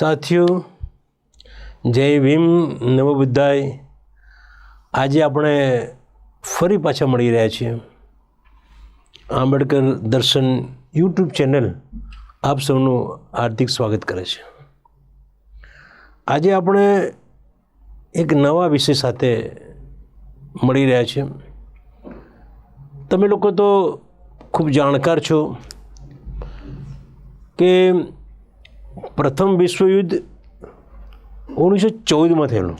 સાથીઓ, જય ભીમ નવો બુદ્ધાય. આજે આપણે ફરી પાછા મળી રહ્યા છીએ. આંબેડકર દર્શન યુટ્યુબ ચેનલ આપ સૌનું હાર્દિક સ્વાગત કરે છે. આજે આપણે એક નવા વિષય સાથે મળી રહ્યા છીએ. તમે લોકો તો ખૂબ જાણકાર છો કે પ્રથમ વિશ્વયુદ્ધ ઓગણીસો ચૌદમાં થયેલું.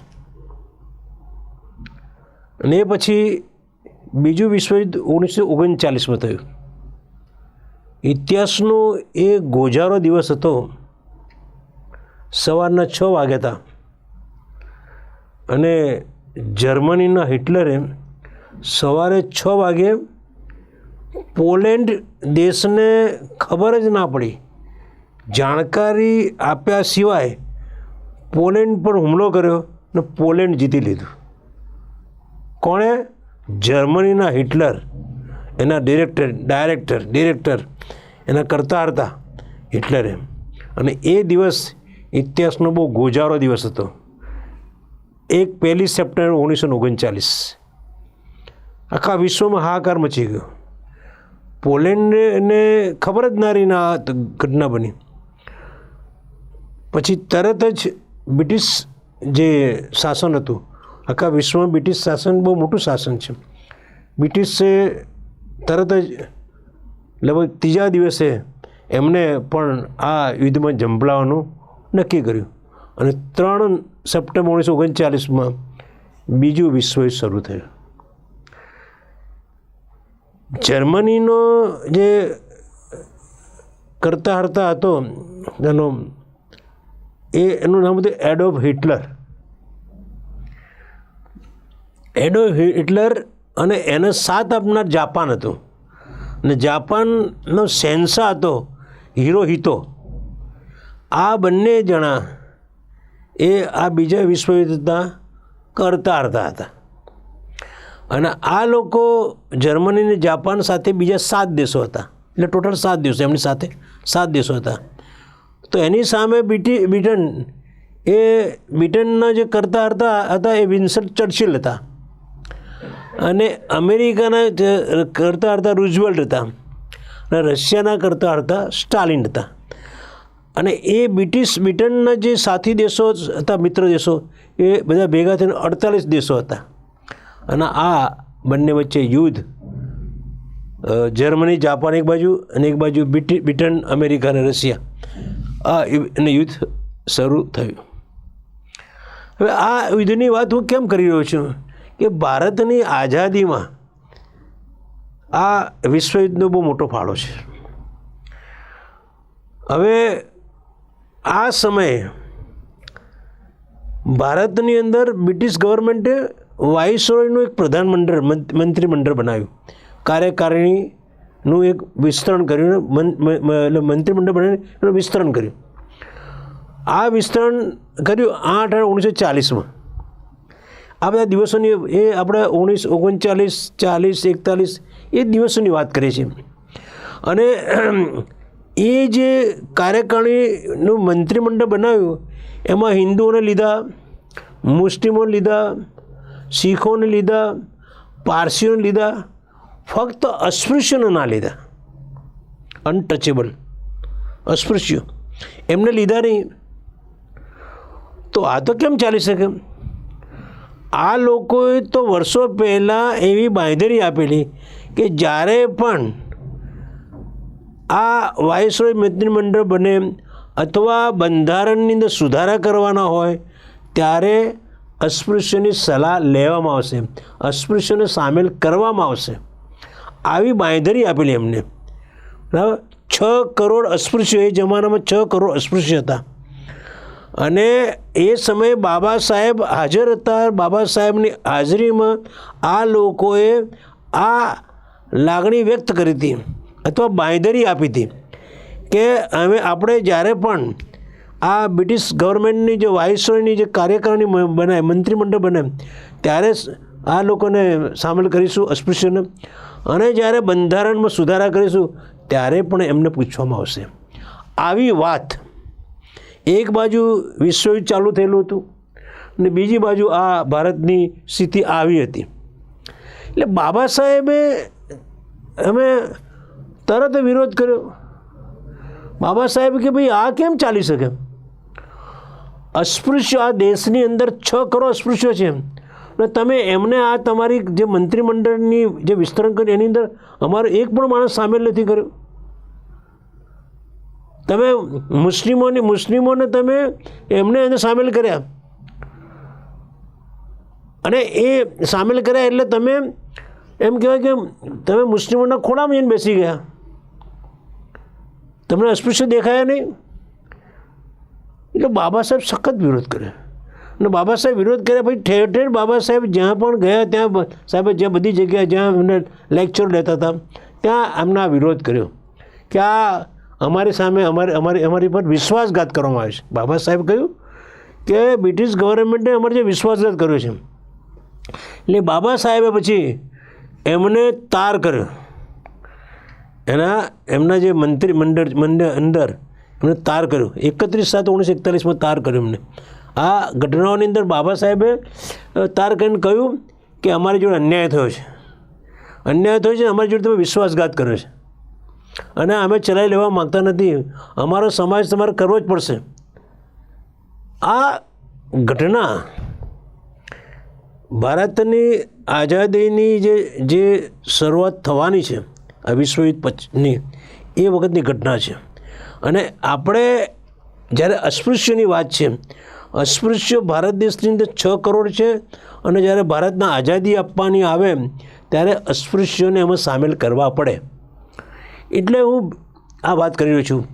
અને એ પછી બીજું વિશ્વયુદ્ધ ઓગણીસો ઓગણચાલીસમાં થયું. ઇતિહાસનો એ ગોજારો દિવસ હતો. સવારના છ વાગ્યા હતા. અને જર્મનીના હિટલરે સવારે છ વાગે પોલેન્ડ દેશને ખબર જ ના પડી જાણકારી આપ્યા સિવાય પોલેન્ડ પર હુમલો કર્યો ને પોલેન્ડ જીતી લીધું. કોણે? જર્મનીના હિટલર. એના ડિરેક્ટર, ડાયરેક્ટર, ડિરેક્ટર. એના કરતા હતા હિટલરે અને એ દિવસ ઇતિહાસનો બહુ ગોજારો દિવસ હતો. એક પહેલી સપ્ટેમ્બર ઓગણીસો ઓગણચાલીસ. આખા વિશ્વમાં હાહાકાર મચી ગયો. પોલેન્ડને ખબર જ ના રહીને આ ઘટના બની. પછી તરત જ બ્રિટિશ જે શાસન હતું, આખા વિશ્વમાં બ્રિટિશ શાસન બહુ મોટું શાસન છે. બ્રિટિશે તરત જ લગભગ ત્રીજા દિવસે એમને પણ આ યુદ્ધમાં ઝંપલાવવાનું નક્કી કર્યું અને ત્રણ સપ્ટેમ્બર ઓગણીસો ઓગણચાલીસમાં બીજું વિશ્વયુદ્ધ શરૂ થયું. જર્મનીનો જે કરતા હરતા હતો, એનો એ એનું નામ હતું એડોફ હિટલર. એડોફ હિટલર અને એને સાથ આપનાર જાપાન હતું. અને જાપાનનો સેન્સા હતો, હીરો હિતો. આ બંને જણા એ આ બીજા વિશ્વયુદ્ધના કરતા હરતા હતા. અને આ લોકો જર્મની અને જાપાન સાથે બીજા સાત દેશો હતા. એટલે ટોટલ સાત દેશો એમની સાથે સાત દેશો હતા. તો એની સામે બ્રિટી બ્રિટન એ બ્રિટનના જે કરતા હતા હતા એ વિન્સન ચર્ચિલ હતા. અને અમેરિકાના કરતા હતા, રૂઝવેલ્ટ હતા. અને રશિયાના કરતા હતા, સ્ટાલિન હતા. અને એ બ્રિટિશ બ્રિટનના જે સાથી દેશો હતા, મિત્ર દેશો, એ બધા ભેગા થઈને અડતાલીસ દેશો હતા. અને આ બંને વચ્ચે યુદ્ધ જર્મની, જાપાન એક બાજુ અને એક બાજુ બ્રિટી, બ્રિટન, અમેરિકા અને રશિયા. આ એનું યુદ્ધ શરૂ થયું. હવે આ યુદ્ધની વાત હું કેમ કરી રહ્યો છું? કે ભારતની આઝાદીમાં આ વિશ્વયુદ્ધનો બહુ મોટો ફાળો છે. હવે આ સમયે ભારતની અંદર બ્રિટિશ ગવર્મેન્ટે વાઇસરોયનું એક પ્રધાનમંડળ મંત- મંત્રીમંડળ બનાવ્યું. કાર્યકારિણીનું એક વિસ્તરણ કર્યું એટલે મંત્રીમંડળ બનાવીને એનું વિસ્તરણ કર્યું. આ વિસ્તરણ કર્યું આઠ આઠ ઓગણીસો ચાલીસમાં આ બધા દિવસોની એ આપણે ઓગણીસ, ઓગણચાલીસ, ચાલીસ, એકતાલીસ એ દિવસોની વાત કરીએ છીએ. અને એ જે કાર્યકારીનું મંત્રીમંડળ બનાવ્યું, એમાં હિન્દુઓને લીધા, મુસ્લિમોને લીધા, શીખોને લીધા, પારસીઓને લીધા ફક્ત અસ્પૃશ્યોને લીધા. અનટચેબલ અસ્પૃશ્યો. એમને લીધા નહીં. તો આ તો કેમ ચાલી શકે? આ લોકોએ તો વર્ષો પહેલાં એવી બાંધણી આપેલી કે જ્યારે પણ આ વાઇસરોય મંત્રીમંડળ બને અથવા બંધારણની અંદર સુધારા કરવાના હોય, ત્યારે અસ્પૃશ્યની સલાહ લેવામાં આવશે. અસ્પૃશ્યને સામેલ કરવામાં આવશે. આવી બાંયધરી આપેલી એમને. બરાબર? છ કરોડ અસ્પૃશ્યો, એ જમાનામાં છ કરોડ અસ્પૃશ્ય હતા. અને એ સમયે બાબા સાહેબ હાજર હતા. બાબા સાહેબની હાજરીમાં આ લોકોએ આ લાગણી વ્યક્ત કરી હતી અથવા બાંયધરી આપી હતી કે હવે આપણે જ્યારે પણ આ બ્રિટિશ ગવર્મેન્ટની જે વાઇસરોયની જે કાર્યકારીણી બનાય, મંત્રીમંડળ બને, ત્યારે આ લોકોને સામેલ કરીશું અસ્પૃશ્યને. અને જ્યારે બંધારણમાં સુધારા કરીશું, ત્યારે પણ એમને પૂછવામાં આવશે. આવી વાત એક બાજુ વિશ્વયુદ્ધ ચાલુ થયેલું હતું ને બીજી બાજુ આ ભારતની સ્થિતિ આવી હતી. એટલે બાબા સાહેબે અમે તરત વિરોધ કર્યો. બાબા સાહેબ કે ભાઈ, આ કેમ ચાલી શકે? અસ્પૃશ્ય આ દેશની અંદર છ કરોડ અસ્પૃશ્ય છે અને તમે એમને આ તમારી જે મંત્રીમંડળની જે વિસ્તરણ કર્યું, એની અંદર અમારો એક પણ માણસ સામેલ નથી કર્યો. તમે મુસ્લિમોની, મુસ્લિમોને તમે એમને એને સામેલ કર્યા. અને એ સામેલ કર્યા એટલે તમે એમ કહેવાય કે તમે મુસ્લિમોના ખોળામાં જઈને બેસી ગયા. તમને અસ્પૃશ્ય દેખાયા નહીં. એટલે બાબા સાહેબ સખત વિરોધ કર્યો. અને બાબા સાહેબ વિરોધ કર્યા પછી ઠેર ઠેર બાબા સાહેબ જ્યાં પણ ગયા ત્યાં સાહેબ જ્યાં બધી જગ્યાએ જ્યાં એમને લેક્ચર લેતા હતા, ત્યાં એમના વિરોધ કર્યો કે આ અમારી સામે અમારી અમારી અમારી પર વિશ્વાસઘાત કરવામાં આવે છે. બાબા સાહેબ કહ્યું કે બ્રિટિશ ગવર્મેન્ટે અમારે જે વિશ્વાસઘાત કર્યો છે. એટલે બાબા સાહેબે પછી એમને તાર કર્યો. એના, એમના જે મંત્રી મંડળ મંડળ અંદર એમને તાર કર્યો. એકત્રીસ સાત ઓગણીસો એકતાલીસમાં તાર કર્યો એમને. આ ઘટનાઓની અંદર બાબા સાહેબે તાર કરીને કહ્યું કે અમારી જોડે અન્યાય થયો છે. અન્યાય થયો છે અમારી જોડે તમે વિશ્વાસઘાત કર્યો છે. અને અમે ચલાવી લેવા માગતા નથી. અમારો સમાજ તમારે કરવો જ પડશે. આ ઘટના ભારતની આઝાદીની જે જે શરૂઆત થવાની છે, આ વિશ્વયુદ્ધ પછીની, એ વખતની ઘટના છે. અને આપણે જ્યારે અસ્પૃશ્યની વાત છે અસ્પૃશ્ય ભારત દેશની અંદર છ કરોડ છે અને જ્યારે ભારતના આઝાદી આપવાની આવે, ત્યારે અસ્પૃશ્યોને એમાં સામેલ કરવા પડે. એટલે હું આ વાત કરી રહ્યો છું.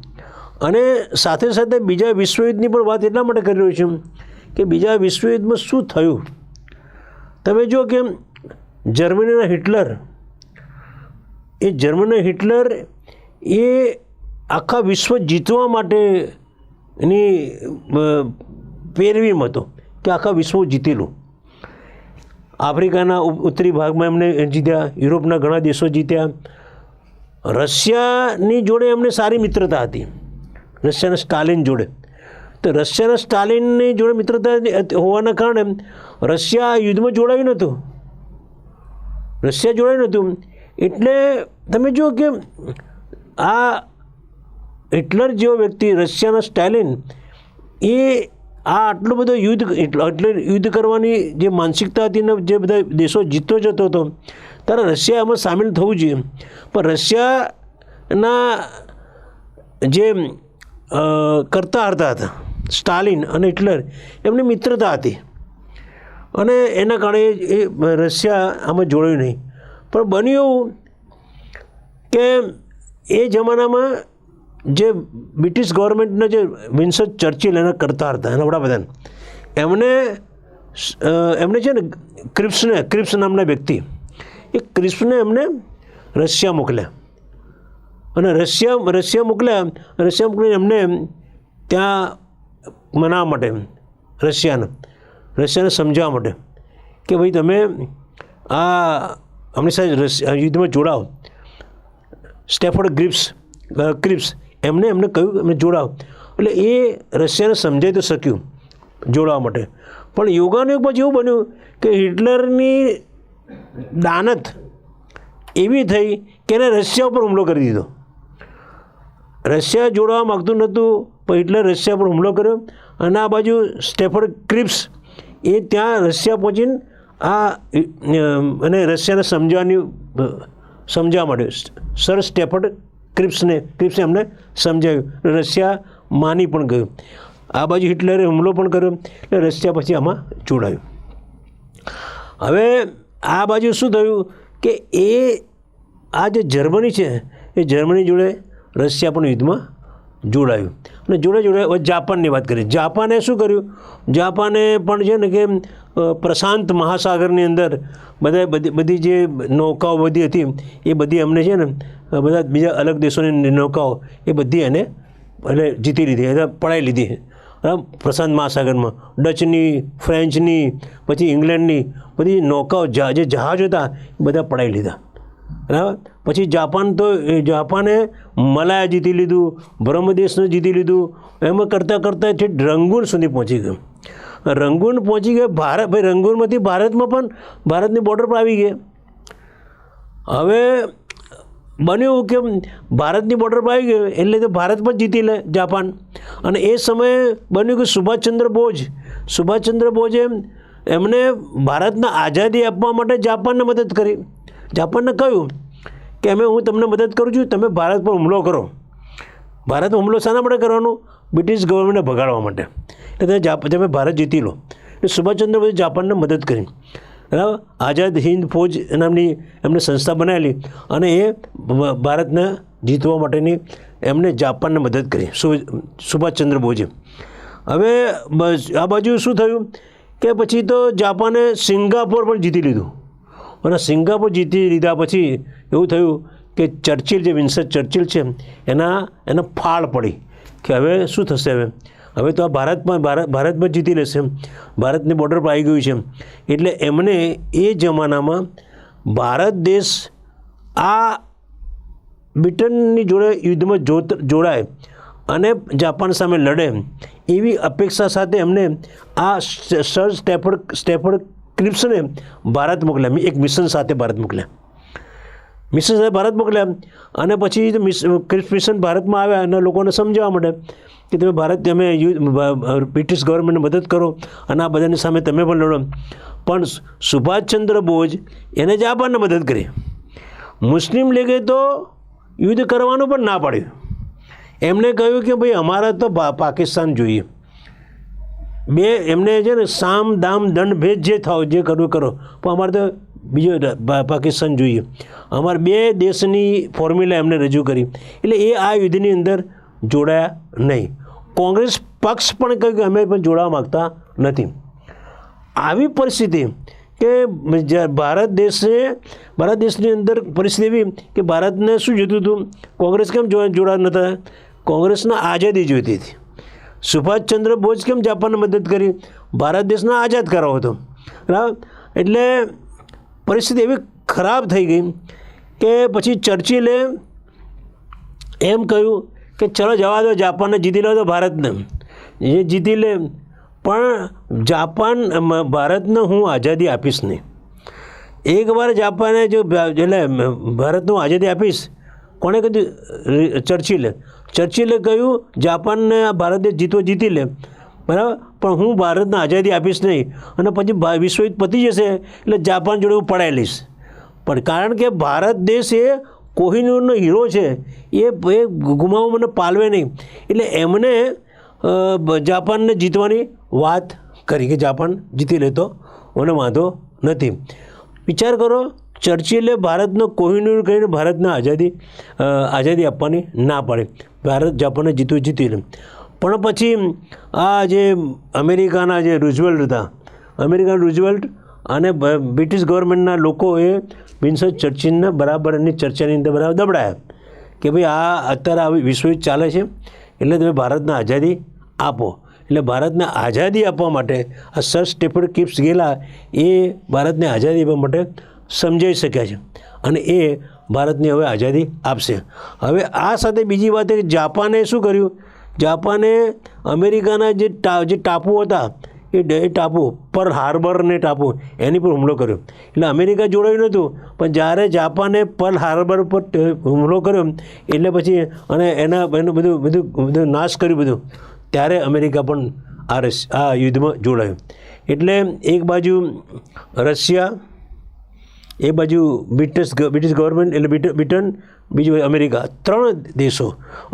અને સાથે સાથે બીજા વિશ્વયુદ્ધની પણ વાત એટલા માટે કરી રહ્યો છું કે બીજા વિશ્વયુદ્ધમાં શું થયું? તમે જો કે જર્મનીના હિટલર, એ જર્મનીના હિટલર એ આખા વિશ્વ જીતવા માટે એની પેરવીમ હતો કે આખા વિશ્વ જીતેલું આફ્રિકાના ઉત્તરી ભાગમાં એમને જીત્યા, યુરોપના ઘણા દેશો જીત્યા. રશિયાની જોડે એમને સારી મિત્રતા હતી. રશિયાના સ્ટાલિન જોડે. તો રશિયાના સ્ટાલિનની જોડે મિત્રતા હોવાના કારણે રશિયા આ યુદ્ધમાં જોડાયું નહોતું. રશિયા જોડાયું નહોતું. એટલે તમે જુઓ કે આ હિટલર જેવો વ્યક્તિ રશિયાના સ્ટાલિન, એ આ આટલું બધો યુદ્ધ એટલે યુદ્ધ કરવાની જે માનસિકતા હતી ને જે બધા દેશો જીતતો જતો હતો, ત્યારે રશિયા એમાં સામેલ થવું જોઈએ. પણ રશિયાના જે કરતા હતા હતા, સ્ટાલિન અને હિટલર, એમની મિત્રતા હતી. અને એના કારણે એ રશિયા આમાં જોડાયું નહીં. પણ બન્યું કે એ જમાનામાં જે બ્રિટિશ ગવર્મેન્ટના જે વિન્સન ચર્ચિલ એના કરતા હતા, એના વડાપ્રધાન. એમણે એમને છે ને ક્રિપ્સને, ક્રિપ્સ નામના વ્યક્તિ, એ ક્રિપ્સને એમને રશિયા મોકલ્યા. અને રશિયા રશિયા મોકલ્યા, રશિયા મોકલીને એમને ત્યાં મનાવવા માટે, રશિયાને રશિયાને સમજાવવા માટે કે ભાઈ તમે આ અમની સાથે યુદ્ધમાં જોડાઓ. સ્ટેફર્ડ ગ્રિપ્સ ક્રિપ્સ એમને એમને કહ્યું એમને જોડાવ એટલે એ રશિયાને સમજાઈ તો શક્યું જોડાવા માટે. પણ યોગાનું પછી એવું બન્યું કે હિટલરની દાનત એવી થઈ કે એને રશિયા ઉપર હુમલો કરી દીધો. રશિયા જોડાવા માગતું નહોતું, પણ હિટલર રશિયા પર હુમલો કર્યો અને આ બાજુ સ્ટેફર્ડ ક્રિપ્સ એ ત્યાં રશિયા પહોંચીને આ અને રશિયાને સમજાવવાની સમજાવવા માંડ્યું. સર સ્ટેફર્ડ ક્રિપ્સને ક્રિપ્સે અમને સમજાવ્યું. રશિયા માની પણ ગયું. આ બાજુ હિટલરે હુમલો પણ કર્યો. એટલે રશિયા પછી આમાં જોડાયું. હવે આ બાજુ શું થયું? કે એ આ જે જર્મની છે, એ જર્મની જોડે રશિયા પણ યુદ્ધમાં જોડાયું. અને જોડે જોડે હવે જાપાનની વાત કરીએ. જાપાને શું કર્યું? જાપાને પણ છે ને કે પ્રશાંત મહાસાગરની અંદર બધા બધી બધી જે નૌકાઓ બધી હતી, એ બધી અમને છે ને બધા બીજા અલગ દેશોની નૌકાઓ એ બધી એને એટલે જીતી લીધી, એટલે પડાવી લીધી પ્રશાંત મહાસાગરમાં. ડચની, ફ્રેન્ચની, પછી ઇંગ્લેન્ડની બધી નૌકાઓ જે જહાજ હતા, એ બધા પડાવી લીધા. બરાબર? પછી જાપાન તો જાપાને મલાયા જીતી લીધું બ્રહ્મદેશને જીતી લીધું. એમાં કરતાં કરતાં છે રંગૂન સુધી પહોંચી ગયું. રંગૂન પહોંચી ગયા, ભારત ભાઈ રંગૂનમાંથી ભારતમાં પણ ભારતની બોર્ડર પર આવી ગયા હવે બન્યું કે ભારતની બોર્ડર પર આવી ગયું એટલે તો ભારત પણ જીતી લે જાપાન. અને એ સમયે બન્યું કે સુભાષચંદ્ર બોઝ. સુભાષચંદ્ર બોઝે એમને ભારતને આઝાદી આપવા માટે જાપાનને મદદ કરી. જાપાનને કહ્યું કે, અમે, હું તમને મદદ કરું છું, તમે ભારત પર હુમલો કરો. ભારત હુમલો શાના માટે કરવાનો? બ્રિટિશ ગવર્મેન્ટને ભગાડવા માટે. એટલે તમે ભારત જીતી લો. એટલે સુભાષચંદ્ર બોઝે જાપાનને મદદ કરી. બરાબર? આઝાદ હિન્દ ફૌજ નામની એમને સંસ્થા બનાવેલી અને એ ભારતને જીતવા માટેની એમને જાપાનને મદદ કરી સુભાષચંદ્ર બોઝે. હવે આ બાજુ શું થયું? કે પછી તો જાપાને સિંગાપોર પણ જીતી લીધું. અને સિંગાપોર જીતી લીધા પછી એવું થયું કે ચર્ચિલ, જે વિન્સર ચર્ચિલ છે, એના, એને ફાળ પડી. કે હવે શું થશે હવે? હવે તો આ ભારતમાં ભારત ભારતમાં જીતી લેશે ભારતની બોર્ડર પર આવી ગયું છે એટલે એમને એ જમાનામાં ભારત દેશ આ બ્રિટનની જોડે યુદ્ધમાં જોડાય અને જાપાન સામે લડે એવી અપેક્ષા સાથે એમને આ સર સ્ટેફર્ડ સ્ટેફર્ડ ક્રિપ્સને ભારત મોકલ્યા એક મિશન સાથે ભારત મોકલ્યા. મિશન સાથે ભારત મોકલ્યા અને પછી ક્રિપ્સ મિશન ભારતમાં આવ્યા અને લોકોને સમજાવવા માટે કે તમે ભારત તમે બ્રિટિશ ગવર્મેન્ટને મદદ કરો અને આ બધાની સામે તમે પણ લડો. પણ સુભાષચંદ્ર બોઝ એને જાપાનને મદદ કરી. મુસ્લિમ લીગે તો યુદ્ધ કરવાનું પણ ના પાડ્યું. એમણે કહ્યું કે ભાઈ અમારે તો પાકિસ્તાન જોઈએ. બે, એમને છે ને સામ, દામ, દંડ, ભેદ જે થાવ, જે કરવું કરો. પણ અમારે તો બીજો પાકિસ્તાન જોઈએ. અમારે બે દેશની ફોર્મ્યુલા એમને રજૂ કરી. એટલે એ આ યુદ્ધની અંદર જોડાયા નહીં. કોંગ્રેસ પક્ષ પણ કહ્યું કે અમે પણ જોડાવા માગતા નથી. આવી પરિસ્થિતિ કે ભારત દેશે, ભારત દેશની અંદર પરિસ્થિતિ એવી કે ભારતને શું જોઈતું હતું? કોંગ્રેસ કેમ જોડાયા જોડા નહોતા? કોંગ્રેસને આઝાદી જોઈતી હતી. સુભાષચંદ્ર બોઝ કેમ જાપાનને મદદ કરી? ભારત દેશને આઝાદ કરાવો હતો એટલે પરિસ્થિતિ એવી ખરાબ થઈ ગઈ કે પછી ચર્ચિલે એમ કહ્યું કે ચલો જવા દો, જાપાનને જીતી લો તો ભારતને. એ જીતી લે. પણ જાપાન ભારતને હું આઝાદી આપીશ નહીં. એકવાર જાપાને જો એટલે ભારતને હું આઝાદી આપીશ, કોણે કીધું? ચર્ચિલે. ચર્ચિલે કહ્યું, જાપાનને ભારત જીતવો જીતી લે. બરાબર? પણ હું ભારતને આઝાદી આપીશ નહીં. અને પછી વિશ્વયુદ્ધ વિશ્વ પતી જશે, એટલે જાપાન જોડે હું પડાવી લઈશ. પણ કારણ કે ભારત દેશ એ કોહિનૂરનો હીરો છે, એ એ ગુમાવો મને પાલવે નહીં. એટલે એમને જાપાનને જીતવાની વાત કરી કે જાપાન જીતી લેતો, મને વાંધો નથી. વિચાર કરો, ચર્ચિલે ભારતનો કોહિનૂર કહીને ભારતને આઝાદી આઝાદી આપવાની ના પાડી. ભારત જાપાનને જીતવું જીતી લે. પણ પછી આ જે અમેરિકાના જે રૂઝવેલ્ટ હતા, અમેરિકન રૂઝવેલ્ટ અને બ્રિટિશ ગવર્મેન્ટના લોકોએ વિન્સર ચર્ચિનના બરાબર એની ચર્ચાની અંદર બરાબર દબડાયા કે ભાઈ આ અત્યારે આવી વિશ્વયુદ્ધ ચાલે છે, એટલે તમે ભારતને આઝાદી આપો. એટલે ભારતને આઝાદી આપવા માટે આ સર સ્ટેફર્ડ કિપ્સ ગયેલા એ ભારતને આઝાદી આપવા માટે સમજાવી શક્યા છે. અને એ ભારતને હવે આઝાદી આપશે. હવે આ સાથે બીજી વાત એ કે જાપાને શું કર્યું? જાપાને અમેરિકાના જે ટા, જે ટાપુ હતા એ ટાપુ, પર હાર્બર ને ટાપુ, એની પર હુમલો કર્યો. એટલે અમેરિકા જોડાયું નહોતું, પણ જ્યારે જાપાને પર્લ હાર્બર પર હુમલો કર્યો, એટલે પછી અને એના, એનું બધું બધું બધું નાશ કર્યું બધું, ત્યારે અમેરિકા પણ આ રસ, આ યુદ્ધમાં જોડાયું. એટલે એક બાજુ રશિયા, એ બાજુ બ્રિટિશ બ્રિટિશ ગવર્મેન્ટ, એટલે બ્રિટન, બીજું અમેરિકા, ત્રણ દેશો.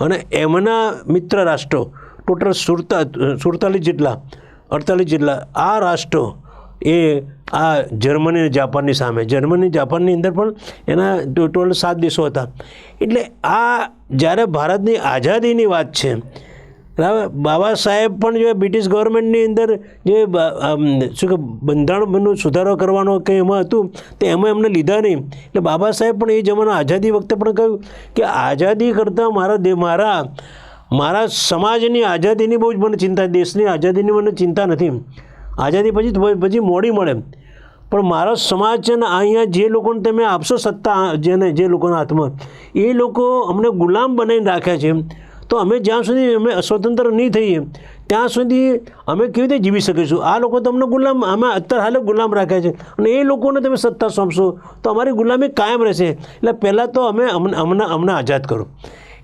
અને એમના મિત્ર રાષ્ટ્રો, ટોટલ સુડતા સુડતાલીસ જેટલા અડતાલીસ જેટલા. આ રાષ્ટ્રો એ આ જર્મની અને જાપાનની સામે. જર્મની જાપાનની અંદર પણ એના ટોટલ સાત દેશો હતા. એટલે આ જ્યારે ભારતની આઝાદીની વાત છે બાબા સાહેબ પણ જો બ્રિટિશ ગવર્મેન્ટની અંદર જે શું કે, બંધારણનો સુધારો કરવાનો કે એમાં હતું, તે એમાં એમને લીધા નહીં. એટલે બાબા સાહેબ પણ એ જમાના આઝાદી વખતે પણ કહ્યું કે આઝાદી કરતાં મારા દે, મારા મારા સમાજની આઝાદીની બહુ જ મને ચિંતા, દેશની આઝાદીની મને ચિંતા નથી આઝાદી પછી પછી મોડી મળે પણ મારો સમાજ છે ને, અહીંયા જે લોકોને તમે આપશો સત્તા, જેને, જે લોકોના હાથમાં, એ લોકો અમને ગુલામ બનાવીને રાખ્યા છે તો અમે જ્યાં સુધી અમે સ્વતંત્ર નહીં થઈએ, ત્યાં સુધી અમે કેવી રીતે જીવી શકીશું? આ લોકો તો અમને ગુલામ, અમે અત્યારે હાલે ગુલામ રાખ્યા છે. અને એ લોકોને તમે સત્તા સોંપશો, તો અમારી ગુલામી કાયમ રહેશે. એટલે પહેલાં તો અમે અમને અમને અમને આઝાદ કરો.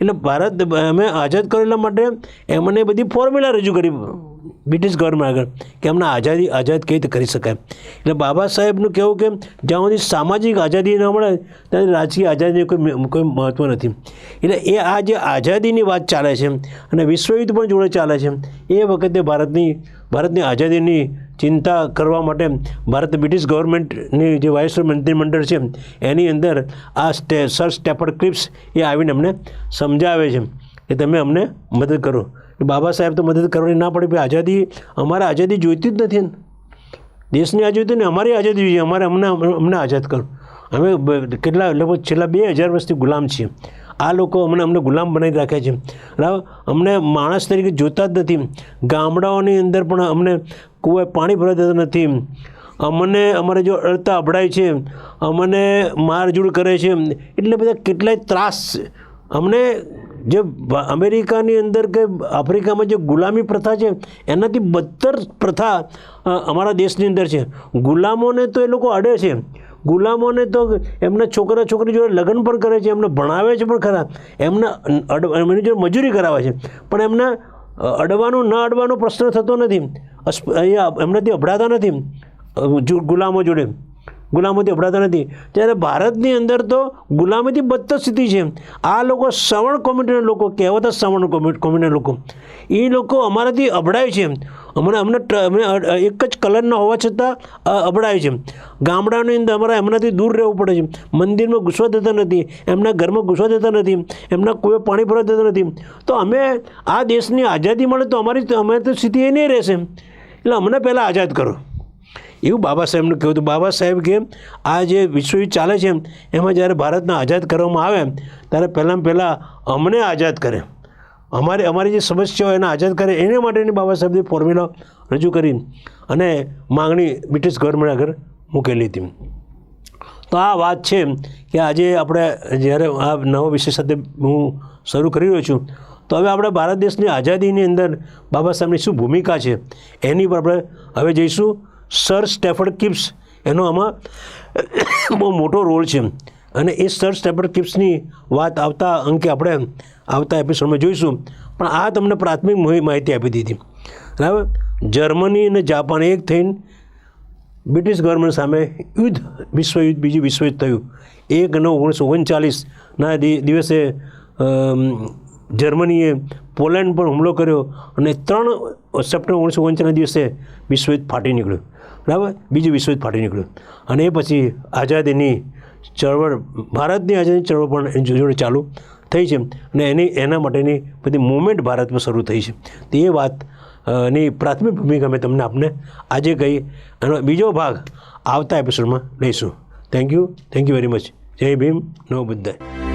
એટલે ભારત અમે આઝાદ કરેલા માટે એમને બધી ફોર્મ્યુલા રજૂ કરી બ્રિટિશ ગવર્મેન્ટ આગળ કે એમને આઝાદી, આઝાદ કેવી રીતે કરી શકાય. એટલે બાબા સાહેબનું કહેવું કે જ્યાં સુધી સામાજિક આઝાદી ન મળે, ત્યાં રાજકીય આઝાદીને કોઈ કોઈ મહત્ત્વ નથી. એટલે એ આ જે આઝાદીની વાત ચાલે છે અને વિશ્વયુદ્ધ પણ જોડે ચાલે છે, એ વખતે ભારતની ભારતની આઝાદીની ચિંતા કરવા માટે ભારત બ્રિટિશ ગવર્મેન્ટની જે વાઇસરોય મંત્રીમંડળ છે, એની અંદર આ સ્ટે, સર સ્ટેફર્ડ ક્રિપ્સ એ આવીને અમને સમજાવે છે કે તમે અમને મદદ કરો. બાબા સાહેબ તો મદદ કરવાની ના પડે આઝાદી અમારે આઝાદી જોઈતી જ નથી દેશની આઝાદી ને અમારી આઝાદી જોઈએ, અમારે અમને અમને આઝાદ કરો. અમે કેટલા, લગભગ છેલ્લા બે હજાર વર્ષથી ગુલામ છીએ. આ લોકો અમને અમને ગુલામ બનાવી રાખે છે. બરાબર અમને માણસ તરીકે જોતા જ નથી. ગામડાઓની અંદર પણ અમને કુએ પાણી ભરાઈ દેતા નથી. અમને અમારે જો અડતા અભડાય છે. અમને મારઝૂડ કરે છે. એટલે બધા કેટલાય ત્રાસ. અમને જે અમેરિકાની અંદર કે આફ્રિકામાં જે ગુલામી પ્રથા છે, એનાથી બદતર પ્રથા અમારા દેશની અંદર છે. ગુલામોને તો એ લોકો અડે છે. ગુલામોને તો એમના છોકરા છોકરી જોડે લગ્ન પણ કરે છે, એમને ભણાવે છે પણ ખરા. એમને એમની જોડે મજૂરી કરાવે છે. પણ એમને અડવાનું, ન અડવાનો પ્રશ્ન થતો નથી. એમનાથી અભડાતા નથી ગુલામો જોડે. ગુલામોથી અભડાતા નથી. ત્યારે ભારતની અંદર તો ગુલામીથી બદતર સ્થિતિ છે. આ લોકો શ્રવણ કોમ્યુનિટીના લોકો, કહેવાતા શ્રવણ કોમ્યુનિટીના લોકો. એ લોકો અમારાથી અભડાય છે. અમને અમને અમે એક જ કલરના હોવા છતાં અ, અભડાય છે ગામડાની અંદર અમારે એમનાથી દૂર રહેવું પડે છે મંદિરમાં ઘૂસવા દેતા નથી એમના ઘરમાં ઘૂસવા દેતા નથી એમના કુએ પાણી ભરવા દેતા નથી. તો અમે આ દેશની આઝાદી મળે તો અમારી અમે તો સ્થિતિ એ નહીં રહેશે. એટલે અમને પહેલાં આઝાદ કરો. એવું બાબા સાહેબનું કહેવું હતું. બાબા સાહેબ કે આ જે વિશ્વયુદ્ધ ચાલે છે એમાં જ્યારે ભારતને આઝાદ કરવામાં આવે ત્યારે પહેલાં પહેલાં અમને આઝાદ કરે. અમારી અમારી જે સમસ્યાઓ એને આઝાદ કરે એને માટેની બાબા સાહેબની ફોર્મ્યુલા રજૂ કરી અને માગણી બ્રિટિશ ગવર્મેન્ટ આગળ મૂકેલી હતી. તો આ વાત છે કે આજે આપણે જ્યારે આ નવો વિષય સાથે હું શરૂ કરી રહ્યો છું, તો હવે આપણે ભારત દેશની આઝાદીની અંદર બાબા સાહેબની શું ભૂમિકા છે એની પર આપણે હવે જઈશું. સર સ્ટેફર્ડ કિપ્સ એનો આમાં બહુ મોટો રોલ છે અને એ સર સ્ટેફર્ડ કિપ્સની વાત આવતા અંકે આપણે આવતા એપિસોડમાં જોઈશું. પણ આ તમને પ્રાથમિક માહિ- માહિતી આપી દીધી. બરાબર? જર્મની અને જાપાન એક થઈને બ્રિટિશ ગવર્મેન્ટ સામે યુદ્ધ વિશ્વયુદ્ધ બીજું વિશ્વયુદ્ધ થયું. એક નવ ઓગણીસો ઓગણચાલીસના દિવસે જર્મનીએ પોલેન્ડ પર હુમલો કર્યો અને ત્રણ સપ્ટેમ્બર ઓગણીસો ઓગણચાલીસના દિવસે વિશ્વયુદ્ધ ફાટી નીકળ્યું. બરાબર? બીજું વિશ્વયુદ્ધ ફાટી નીકળ્યું. અને એ પછી આઝાદીની ચળવળ ભારતની આઝાદીની ચળવળ પણ જોડે ચાલુ. થઈ છે અને એની, એના માટેની બધી મુવમેન્ટ ભારતમાં શરૂ થઈ છે. તો એ વાતની પ્રાથમિક ભૂમિકા મેં તમને આપને આજે કહી. એનો બીજો ભાગ આવતા એપિસોડમાં લઈશું. Thank you thank you very much જય ભીમ. નવ બુદ્ધાય